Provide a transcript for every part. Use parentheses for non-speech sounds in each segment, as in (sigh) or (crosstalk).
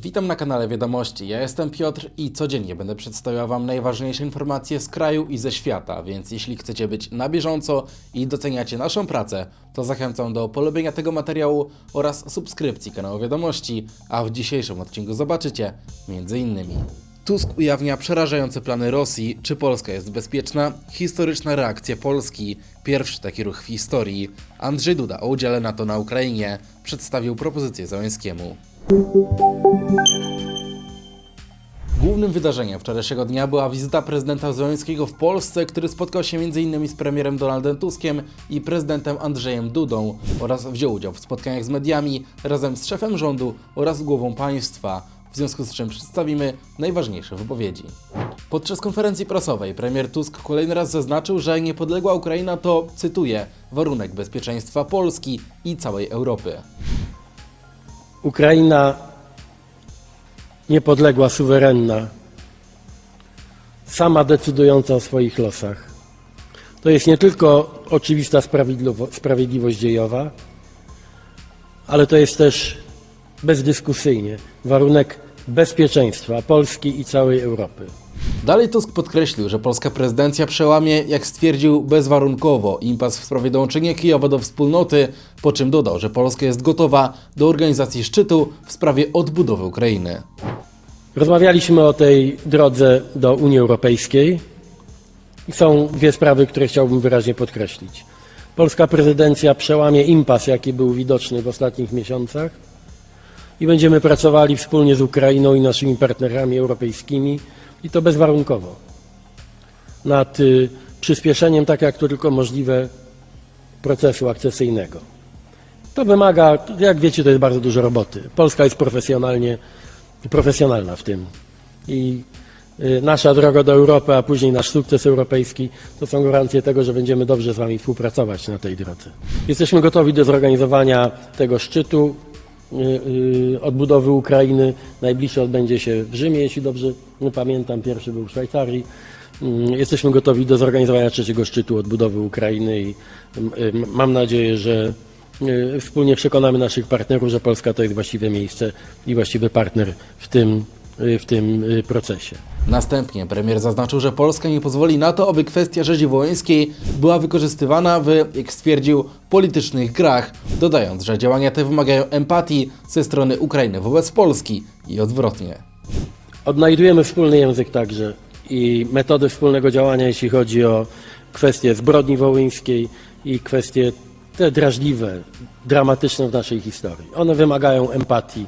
Witam na kanale Wiadomości. Ja jestem Piotr i codziennie będę przedstawiał Wam najważniejsze informacje z kraju i ze świata, więc jeśli chcecie być na bieżąco i doceniacie naszą pracę, to zachęcam do polubienia tego materiału oraz subskrypcji kanału Wiadomości, a w dzisiejszym odcinku zobaczycie m.in. Tusk ujawnia przerażające plany Rosji. Czy Polska jest bezpieczna? Historyczna reakcja Polski. Pierwszy taki ruch w historii. Andrzej Duda o udziale NATO na Ukrainie przedstawił propozycję Załęskiemu. Głównym wydarzeniem wczorajszego dnia była wizyta prezydenta Zełenskiego w Polsce, który spotkał się m.in. z premierem Donaldem Tuskiem i prezydentem Andrzejem Dudą oraz wziął udział w spotkaniach z mediami razem z szefem rządu oraz głową państwa, w związku z czym przedstawimy najważniejsze wypowiedzi. Podczas konferencji prasowej premier Tusk kolejny raz zaznaczył, że niepodległa Ukraina to, cytuję, warunek bezpieczeństwa Polski i całej Europy. Ukraina niepodległa, suwerenna, sama decydująca o swoich losach. To jest nie tylko oczywista sprawiedliwo- sprawiedliwość dziejowa, ale to jest też bezdyskusyjnie warunek bezpieczeństwa Polski i całej Europy. Dalej Tusk podkreślił, że polska prezydencja przełamie, jak stwierdził, bezwarunkowo impas w sprawie dołączenia Kijowa do wspólnoty, po czym dodał, że Polska jest gotowa do organizacji szczytu w sprawie odbudowy Ukrainy. Rozmawialiśmy o tej drodze do Unii Europejskiej są dwie sprawy, które chciałbym wyraźnie podkreślić. Polska prezydencja przełamie impas, jaki był widoczny w ostatnich miesiącach i będziemy pracowali wspólnie z Ukrainą i naszymi partnerami europejskimi i to bezwarunkowo nad y, przyspieszeniem, tak jak to tylko możliwe, procesu akcesyjnego. To wymaga, jak wiecie, to jest bardzo dużo roboty. Polska jest profesjonalnie, profesjonalna w tym. I y, nasza droga do Europy, a później nasz sukces europejski, to są gwarancje tego, że będziemy dobrze z Wami współpracować na tej drodze. Jesteśmy gotowi do zorganizowania tego szczytu odbudowy Ukrainy. Najbliższy odbędzie się w Rzymie, jeśli dobrze pamiętam. Pierwszy był w Szwajcarii. Mm, Jesteśmy gotowi do zorganizowania trzeciego szczytu odbudowy Ukrainy i mm, y, mam nadzieję, że y, wspólnie przekonamy naszych partnerów, że Polska to jest właściwe miejsce i właściwy partner w tym, y, w tym y, procesie. Następnie premier zaznaczył, że Polska nie pozwoli na to, aby kwestia rzezi wołyńskiej była wykorzystywana w, jak stwierdził, politycznych grach, dodając, że działania te wymagają empatii ze strony Ukrainy wobec Polski i odwrotnie. Odnajdujemy wspólny język także i metody wspólnego działania, jeśli chodzi o kwestie zbrodni wołyńskiej i kwestie te drażliwe, dramatyczne w naszej historii. One wymagają empatii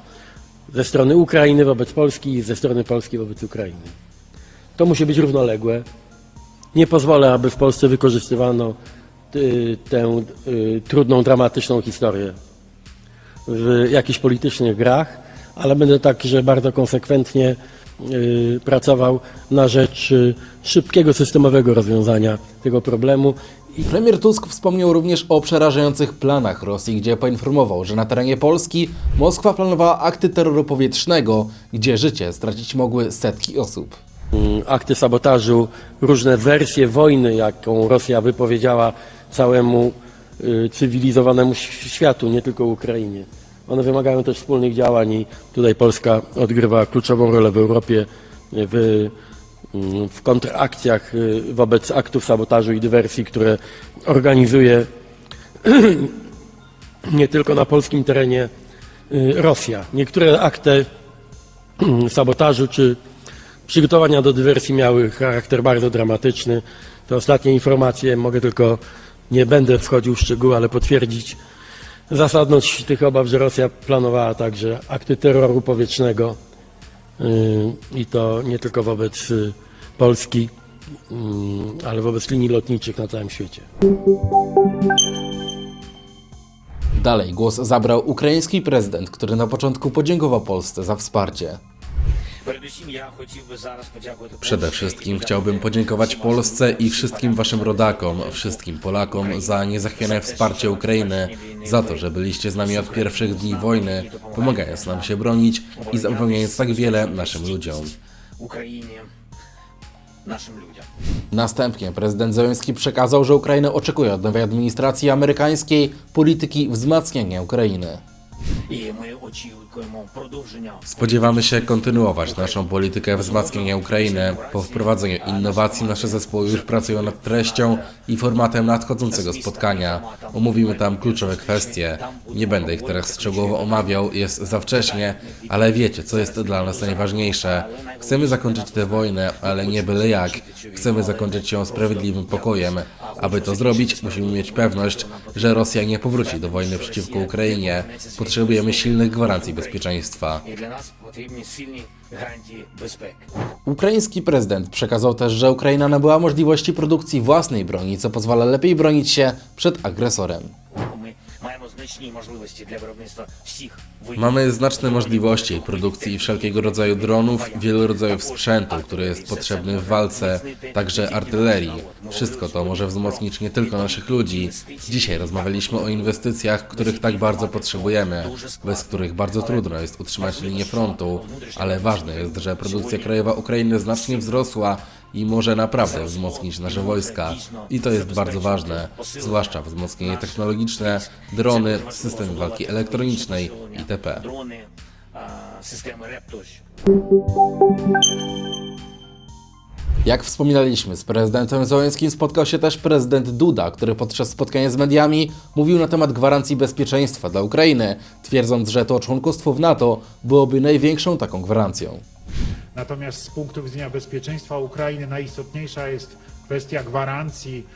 ze strony Ukrainy wobec Polski i ze strony Polski wobec Ukrainy. To musi być równoległe. Nie pozwolę, aby w Polsce wykorzystywano y, tę y, trudną, dramatyczną historię w jakichś politycznych grach, ale będę także bardzo konsekwentnie y, pracował na rzecz y, szybkiego, systemowego rozwiązania tego problemu. Premier Tusk wspomniał również o przerażających planach Rosji, gdzie poinformował, że na terenie Polski Moskwa planowała akty terroru powietrznego, gdzie życie stracić mogły setki osób. Mm, akty sabotażu, różne wersje wojny, jaką Rosja wypowiedziała całemu y, cywilizowanemu światu, nie tylko Ukrainie. One wymagają też wspólnych działań i tutaj Polska odgrywa kluczową rolę w Europie w, mm, w kontrakcjach y, wobec aktów sabotażu i dywersji, które organizuje (clears throat) nie tylko na polskim terenie y, Rosja. Niektóre akty sabotażu czy przygotowania do dywersji miały charakter bardzo dramatyczny. Te ostatnie informacje mogę tylko, nie będę wchodził w szczegóły, ale potwierdzić zasadność tych obaw, że Rosja planowała także akty terroru powietrznego yy, i to nie tylko wobec y, Polski, yy, ale wobec linii lotniczych na całym świecie. Dalej głos zabrał ukraiński prezydent, który na początku podziękował Polsce za wsparcie. Przede wszystkim chciałbym podziękować Polsce i wszystkim waszym rodakom, wszystkim Polakom za niezachwiane wsparcie Ukrainy, za to, że byliście z nami od pierwszych dni wojny, pomagając nam się bronić i zapewniając tak wiele naszym ludziom. Następnie prezydent Zełenski przekazał, że Ukraina oczekuje od nowej administracji amerykańskiej polityki wzmacniania Ukrainy. I my Spodziewamy się kontynuować naszą politykę wzmacniania Ukrainy. Po wprowadzeniu innowacji nasze zespoły już pracują nad treścią i formatem nadchodzącego spotkania. Omówimy tam kluczowe kwestie. Nie będę ich teraz szczegółowo omawiał, jest za wcześnie, ale wiecie, co jest dla nas najważniejsze. Chcemy zakończyć tę wojnę, ale nie byle jak. Chcemy zakończyć ją sprawiedliwym pokojem. Aby to zrobić, musimy mieć pewność, że Rosja nie powróci do wojny przeciwko Ukrainie. Potrzebujemy silnych gwarancji bezpieczeństwa. Ukraiński prezydent przekazał też, że Ukraina nabyła możliwości produkcji własnej broni, co pozwala lepiej bronić się przed agresorem. Ми маємо значні можливості для виробницtwa всіх видів Mamy znaczne możliwości produkcji wszelkiego rodzaju dronów, wielu rodzajów sprzętu, który jest potrzebny w walce, także artylerii. Wszystko to może wzmocnić nie tylko naszych ludzi. Dzisiaj rozmawialiśmy o inwestycjach, których tak bardzo potrzebujemy, bez których bardzo trudno jest utrzymać linię frontu, ale ważne jest, że produkcja krajowa Ukrainy znacznie wzrosła i może naprawdę wzmocnić nasze wojska. I to jest bardzo ważne, zwłaszcza wzmocnienie technologiczne, drony, systemy walki elektronicznej itp. Jak wspominaliśmy, z prezydentem Zełenskim spotkał się też prezydent Duda, który podczas spotkania z mediami mówił na temat gwarancji bezpieczeństwa dla Ukrainy, twierdząc, że to członkostwo w NATO byłoby największą taką gwarancją. Natomiast z punktu widzenia bezpieczeństwa Ukrainy najistotniejsza jest kwestia gwarancji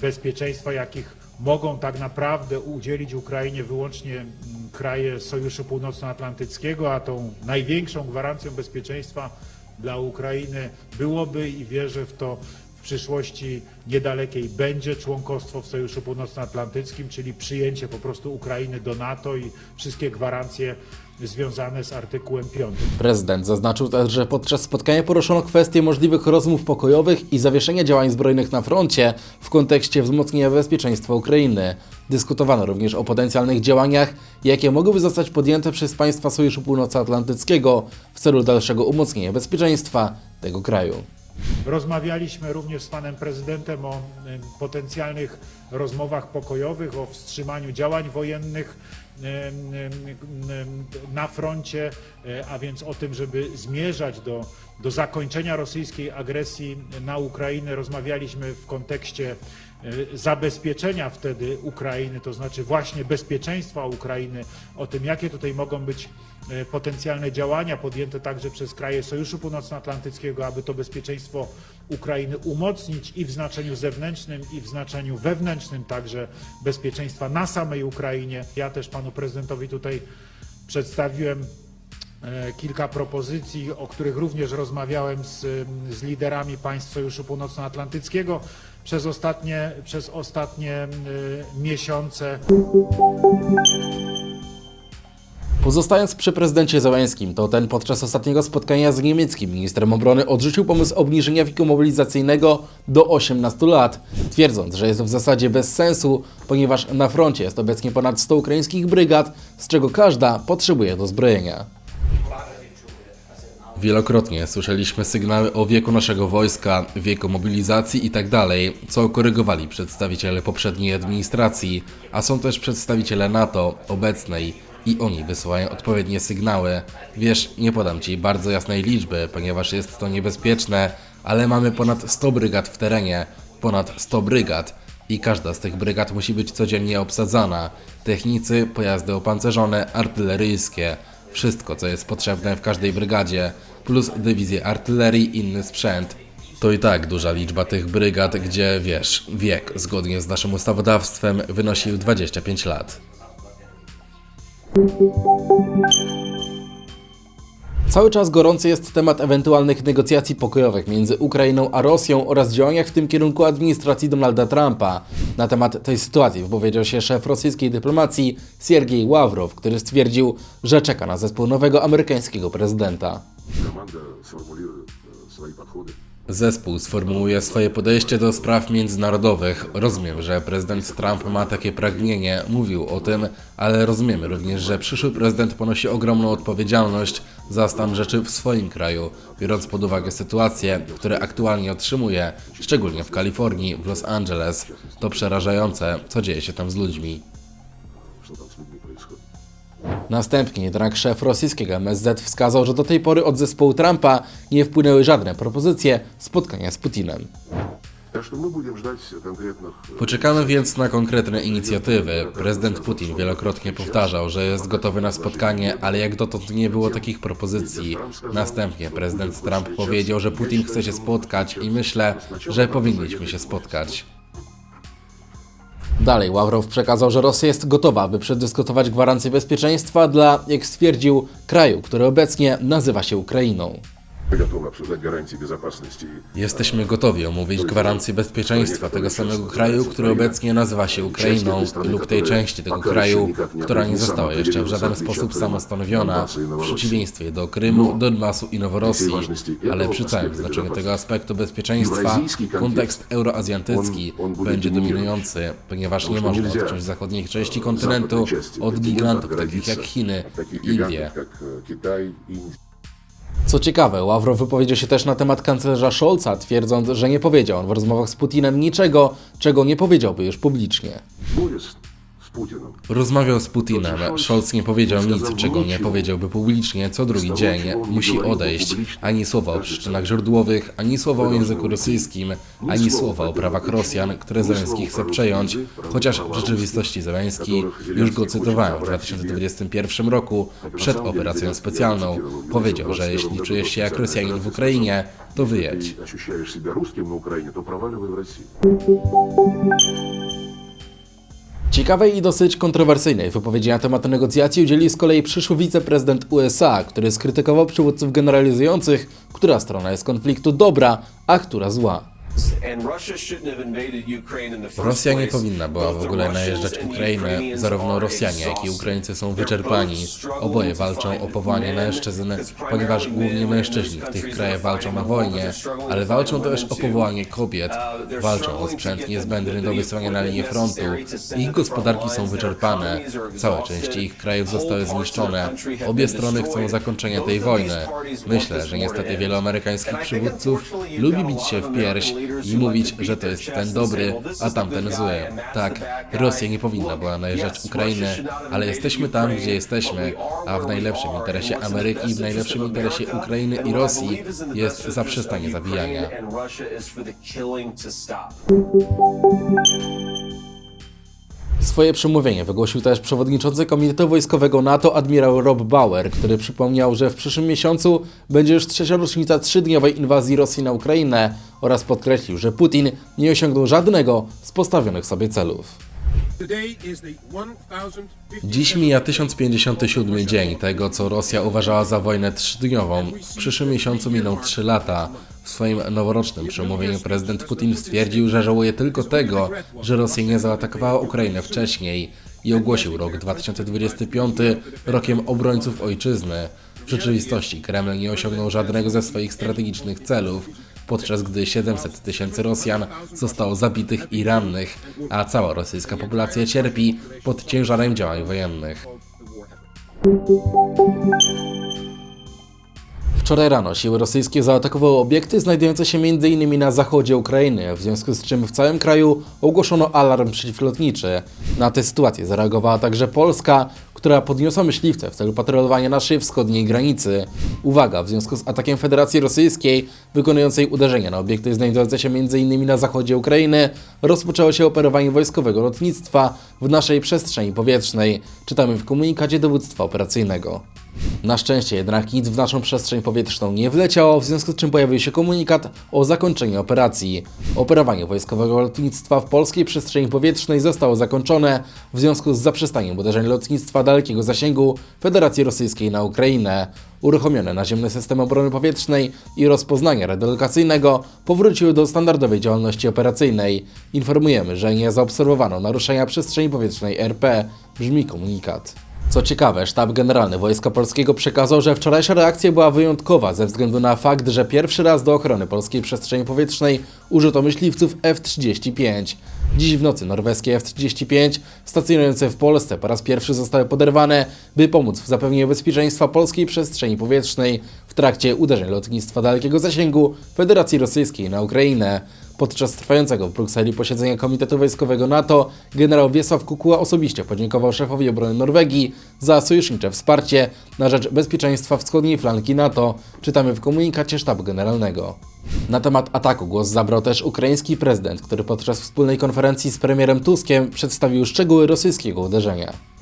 bezpieczeństwa, jakich mogą tak naprawdę udzielić Ukrainie wyłącznie kraje Sojuszu Północnoatlantyckiego, a tą największą gwarancją bezpieczeństwa dla Ukrainy byłoby i wierzę w to w przyszłości niedalekiej będzie członkostwo w Sojuszu Północnoatlantyckim, czyli przyjęcie po prostu Ukrainy do NATO i wszystkie gwarancje związane z artykułem 5. Prezydent zaznaczył też, że podczas spotkania poruszono kwestię możliwych rozmów pokojowych i zawieszenia działań zbrojnych na froncie w kontekście wzmocnienia bezpieczeństwa Ukrainy. Dyskutowano również o potencjalnych działaniach, jakie mogłyby zostać podjęte przez państwa Sojuszu Północnoatlantyckiego w celu dalszego umocnienia bezpieczeństwa tego kraju. Rozmawialiśmy również z panem prezydentem o potencjalnych rozmowach pokojowych, o wstrzymaniu działań wojennych na froncie, e, a więc o tym, żeby zmierzać do, do zakończenia rosyjskiej agresji na Ukrainę. Rozmawialiśmy w kontekście e, zabezpieczenia wtedy Ukrainy, to znaczy właśnie bezpieczeństwa Ukrainy, o tym, jakie tutaj mogą być e, potencjalne działania podjęte także przez kraje Sojuszu Północnoatlantyckiego, aby to bezpieczeństwo Ukrainy umocnić i w znaczeniu zewnętrznym, i w znaczeniu wewnętrznym także bezpieczeństwa na samej Ukrainie. Ja też panu prezydentowi tutaj przedstawiłem e, kilka propozycji, o których również rozmawiałem z, z liderami państw Sojuszu Północnoatlantyckiego przez ostatnie, przez ostatnie e, miesiące. Pozostając przy prezydencie Zełenskim, to ten podczas ostatniego spotkania z niemieckim ministrem obrony odrzucił pomysł obniżenia wieku mobilizacyjnego do 18 lat, twierdząc, że jest w zasadzie bez sensu, ponieważ na froncie jest obecnie ponad 100 ukraińskich brygad, z czego każda potrzebuje dozbrojenia. Wielokrotnie słyszeliśmy sygnały o wieku naszego wojska, wieku mobilizacji itd., co korygowali przedstawiciele poprzedniej administracji, a są też przedstawiciele NATO, obecnej, i oni wysyłają odpowiednie sygnały. Wiesz, nie podam Ci bardzo jasnej liczby, ponieważ jest to niebezpieczne, ale mamy ponad 100 brygad w terenie, ponad 100 brygad i każda z tych brygad musi być codziennie obsadzana. Technicy, pojazdy opancerzone, artyleryjskie, wszystko co jest potrzebne w każdej brygadzie, plus dywizje artylerii inny sprzęt. To i tak duża liczba tych brygad, gdzie wiesz, wiek zgodnie z naszym ustawodawstwem wynosił 25 lat. Cały czas gorący jest temat ewentualnych negocjacji pokojowych między Ukrainą a Rosją oraz działaniach w tym kierunku administracji Donalda Trumpa. Na temat tej sytuacji wypowiedział się szef rosyjskiej dyplomacji Siergiej Ławrow, który stwierdził, że czeka na zespół nowego amerykańskiego prezydenta. Komanda sformuliła Zespół sformułuje swoje podejście do spraw międzynarodowych. Rozumiem, że prezydent Trump ma takie pragnienie, mówił o tym, ale rozumiemy również, że przyszły prezydent ponosi ogromną odpowiedzialność za stan rzeczy w swoim kraju, biorąc pod uwagę sytuacje, które aktualnie otrzymuje, szczególnie w Kalifornii, w Los Angeles. To przerażające, co dzieje się tam z ludźmi. Następnie jednak szef rosyjskiego MSZ wskazał, że do tej pory od zespołu Trumpa nie wpłynęły żadne propozycje spotkania z Putinem. Poczekamy więc na konkretne inicjatywy. Prezydent Putin wielokrotnie powtarzał, że jest gotowy na spotkanie, ale jak dotąd nie było takich propozycji. Następnie prezydent Trump powiedział, że Putin chce się spotkać i myślę, że powinniśmy się spotkać. Dalej Ławrow przekazał, że Rosja jest gotowa, aby przedyskutować gwarancje bezpieczeństwa dla, jak stwierdził, kraju, który obecnie nazywa się Ukrainą. Gotowa przyznać gwarancję bezpieczeństwa. Jesteśmy gotowi omówić gwarancję bezpieczeństwa tego samego kraju, który obecnie nazywa się Ukrainą, lub tej części tego kraju, która nie została jeszcze w żaden sposób samostanowiona, w przeciwieństwie do Krymu, Donbasu i Noworosji. Ale przy całym znaczeniu tego aspektu bezpieczeństwa, kontekst euroazjatycki będzie dominujący, ponieważ nie można odciąć zachodniej części kontynentu od gigantów takich jak Chiny i Indie. Co ciekawe, Ławrow wypowiedział się też na temat kanclerza Scholza, twierdząc, że nie powiedział on w rozmowach z Putinem niczego, czego nie powiedziałby już publicznie. Борис с Путиным. Rozmawiał z Putinem. Scholz nie powiedział nic, czego nie powiedziałby publicznie co drugi dzień. Musi odejść. Ani słowa o przyczynach źródłowych, ani słowa o języku rosyjskim, ani słowa o prawach Rosjan, które Zelenski chce przejąć, chociaż w rzeczywistości Zelenski, już go cytowałem w 2021 roku, przed operacją specjalną, powiedział, że jeśli czujesz się jak Rosjanin w Ukrainie, to wyjedź. Если ощущаешь себя русским на Украине, то проваливай в Россию. Ciekawej i dosyć kontrowersyjnej wypowiedzi na temat negocjacji udzielił z kolei przyszły wiceprezydent USA, który skrytykował przywódców generalizujących, która strona jest konfliktu dobra, a która zła. Rosja nie powinna była w ogóle najeżdżać Ukrainę. Zarówno Rosjanie, jak i Ukraińcy są wyczerpani. Oboje walczą o powołanie mężczyzn, ponieważ głównie mężczyźni w tych krajach walczą na wojnie, ale walczą też o powołanie kobiet. Walczą o sprzęt niezbędny do wysłania na linię frontu. Ich gospodarki są wyczerpane. Całe części ich krajów zostały zniszczone. Obie strony chcą zakończenia tej wojny. Myślę, że niestety wielu amerykańskich przywódców lubi bić się w pierś mówić, że to jest ten dobry, a tamten zły. Tak, Rosja nie powinna była najeżdżać Ukrainy, ale jesteśmy tam, gdzie jesteśmy, a w najlepszym interesie Ameryki, w najlepszym interesie Ukrainy i Rosji jest zaprzestanie zabijania. Swoje przemówienie wygłosił też przewodniczący Komitetu Wojskowego NATO admirał Rob Bauer, który przypomniał, że w przyszłym miesiącu będzie już trzecia rocznica trzydniowej inwazji Rosji na Ukrainę oraz podkreślił, że Putin nie osiągnął żadnego z postawionych sobie celów. Dziś mija 1057 dzień tego, co Rosja uważała za wojnę trzydniową. W przyszłym miesiącu miną 3 lata. W swoim noworocznym przemówieniu prezydent Putin stwierdził, że żałuje tylko tego, że Rosja nie zaatakowała Ukrainę wcześniej i ogłosił rok 2025 rokiem obrońców ojczyzny. W rzeczywistości Kreml nie osiągnął żadnego ze swoich strategicznych celów, podczas gdy 700 tysięcy Rosjan zostało zabitych i rannych, a cała rosyjska populacja cierpi pod ciężarem działań wojennych. Wczoraj rano siły rosyjskie zaatakowały obiekty znajdujące się m.in. na zachodzie Ukrainy, w związku z czym w całym kraju ogłoszono alarm przeciwlotniczy. Na tę sytuację zareagowała także Polska, która podniosła myśliwce w celu patrolowania naszej wschodniej granicy. Uwaga, w związku z atakiem Federacji Rosyjskiej wykonującej uderzenia na obiekty znajdujące się m.in. na zachodzie Ukrainy, rozpoczęło się operowanie wojskowego lotnictwa w naszej przestrzeni powietrznej. Czytamy w komunikacie dowództwa operacyjnego. Na szczęście jednak nic w naszą przestrzeń powietrzną nie wleciało, w związku z czym pojawił się komunikat o zakończeniu operacji. Operowanie wojskowego lotnictwa w polskiej przestrzeni powietrznej zostało zakończone w związku z zaprzestaniem uderzeń lotnictwa dalekiego zasięgu Federacji Rosyjskiej na Ukrainę. Uruchomione naziemne systemy obrony powietrznej i rozpoznania radiolokacyjnego powróciły do standardowej działalności operacyjnej. Informujemy, że nie zaobserwowano naruszenia przestrzeni powietrznej RP, brzmi komunikat. Co ciekawe, sztab generalny Wojska Polskiego przekazał, że wczorajsza reakcja była wyjątkowa ze względu na fakt, że pierwszy raz do ochrony polskiej przestrzeni powietrznej użyto myśliwców F-35. Dziś w nocy norweskie F-35 stacjonujące w Polsce po raz pierwszy zostały poderwane, by pomóc w zapewnieniu bezpieczeństwa polskiej przestrzeni powietrznej w trakcie uderzeń lotnictwa dalekiego zasięgu Federacji Rosyjskiej na Ukrainę. Podczas trwającego w Brukseli posiedzenia Komitetu Wojskowego NATO generał Wiesław Kukuła osobiście podziękował szefowi obrony Norwegii za sojusznicze wsparcie na rzecz bezpieczeństwa wschodniej flanki NATO, czytamy w komunikacie sztabu generalnego. Na temat ataku głos zabrał też ukraiński prezydent, który podczas wspólnej konferencji z premierem Tuskiem przedstawił szczegóły rosyjskiego uderzenia.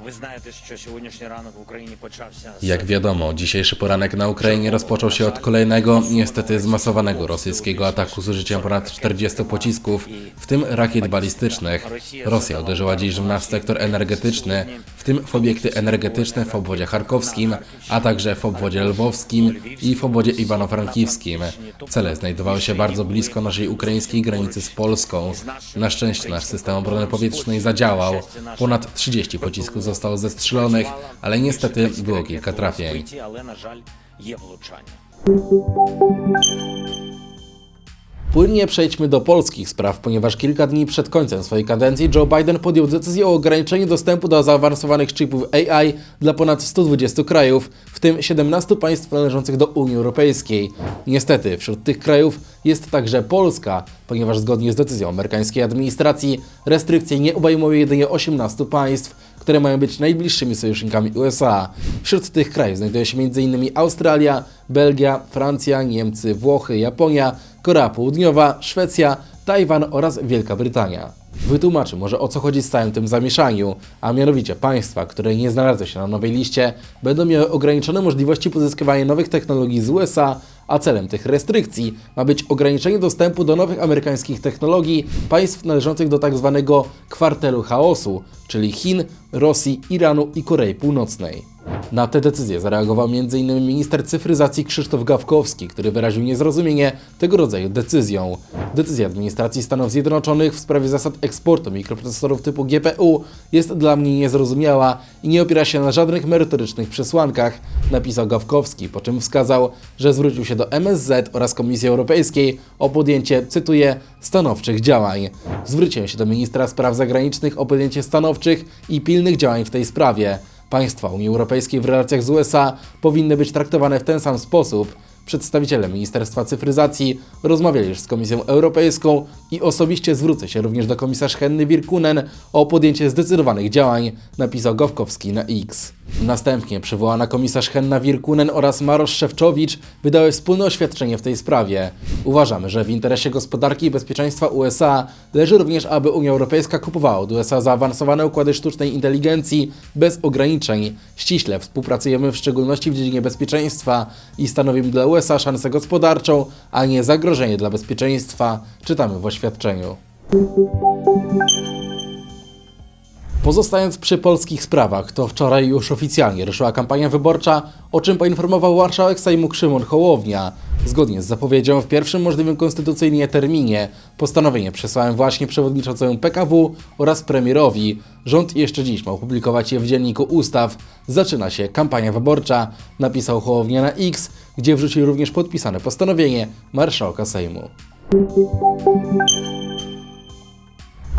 А, Ви знаєте, що сьогоднішній ранок в Україні почався з Jak wiadomo, dzisiejszy poranek na Ukrainie rozpoczął się od kolejnego, niestety zmasowanego rosyjskiego ataku z użyciem ponad 40 pocisków, w tym rakiet balistycznych. Rosja uderzyła dziś w nasz sektor energetyczny, w tym w obiekty energetyczne w obwodzie charkowskim, a także w obwodzie lwowskim i w obwodzie iwano-frankiwskim. Cele znajdowały się bardzo blisko naszej ukraińskiej granicy z Polską. Na szczęście nasz system obrony powietrznej zadziałał. Ponad 30 pocisków zostało został zestrzelonych, ale niestety było kilka trafień. Płynnie przejdźmy do polskich spraw, ponieważ kilka dni przed końcem swojej kadencji Joe Biden podjął decyzję o ograniczeniu dostępu do zaawansowanych chipów AI dla ponad 120 krajów, w tym 17 państw należących do Unii Europejskiej. Niestety, wśród tych krajów jest także Polska, ponieważ zgodnie z decyzją amerykańskiej administracji restrykcje nie obejmują jedynie 18 państw, które mają być najbliższymi sojusznikami USA. Wśród tych krajów znajduje się m.in. Australia, Belgia, Francja, Niemcy, Włochy, Japonia, Korea Południowa, Szwecja, Tajwan oraz Wielka Brytania. Wytłumaczę może o co chodzi z całym tym zamieszaniu, a mianowicie państwa, które nie znalazły się na nowej liście, będą miały ograniczone możliwości pozyskiwania nowych technologii z USA, a celem tych restrykcji ma być ograniczenie dostępu do nowych amerykańskich technologii państw należących do tzw. kwartelu chaosu, czyli Chin, Rosji, Iranu i Korei Północnej. Na tę decyzję zareagował m.in. minister cyfryzacji Krzysztof Gawkowski, który wyraził niezrozumienie tego rodzaju decyzją. Decyzja administracji Stanów Zjednoczonych w sprawie zasad eksportu mikroprocesorów typu GPU jest dla mnie niezrozumiała i nie opiera się na żadnych merytorycznych przesłankach, napisał Gawkowski, po czym wskazał, że zwrócił się do MSZ oraz Komisji Europejskiej o podjęcie, cytuję, stanowczych działań. Zwróciłem się do ministra spraw zagranicznych o podjęcie stanowczych i pilnych działań w tej sprawie. Państwa Unii Europejskiej w relacjach z USA powinny być traktowane w ten sam sposób. Przedstawiciele Ministerstwa Cyfryzacji rozmawiali już z Komisją Europejską i osobiście zwrócę się również do komisarz Henny Wirkunen o podjęcie zdecydowanych działań, napisał Gowkowski na X. Następnie przywołana komisarz Henna Wirkunen oraz Marosz Szewczowicz wydały wspólne oświadczenie w tej sprawie. Uważamy, że w interesie gospodarki i bezpieczeństwa USA leży również, aby Unia Europejska kupowała od USA zaawansowane układy sztucznej inteligencji bez ograniczeń. Ściśle współpracujemy w szczególności w dziedzinie bezpieczeństwa i stanowimy dla USA szansę gospodarczą, a nie zagrożenie dla bezpieczeństwa, czytamy w oświadczeniu. Pozostając przy polskich sprawach, to wczoraj już oficjalnie ruszyła kampania wyborcza, o czym poinformował marszałek Sejmu Szymon Hołownia. Zgodnie z zapowiedzią w pierwszym możliwym konstytucyjnie terminie postanowienie przesłałem właśnie przewodniczącemu PKW oraz premierowi. Rząd jeszcze dziś ma opublikować je w dzienniku ustaw. Zaczyna się kampania wyborcza, napisał Hołownia na X, gdzie wrzucił również podpisane postanowienie marszałka Sejmu.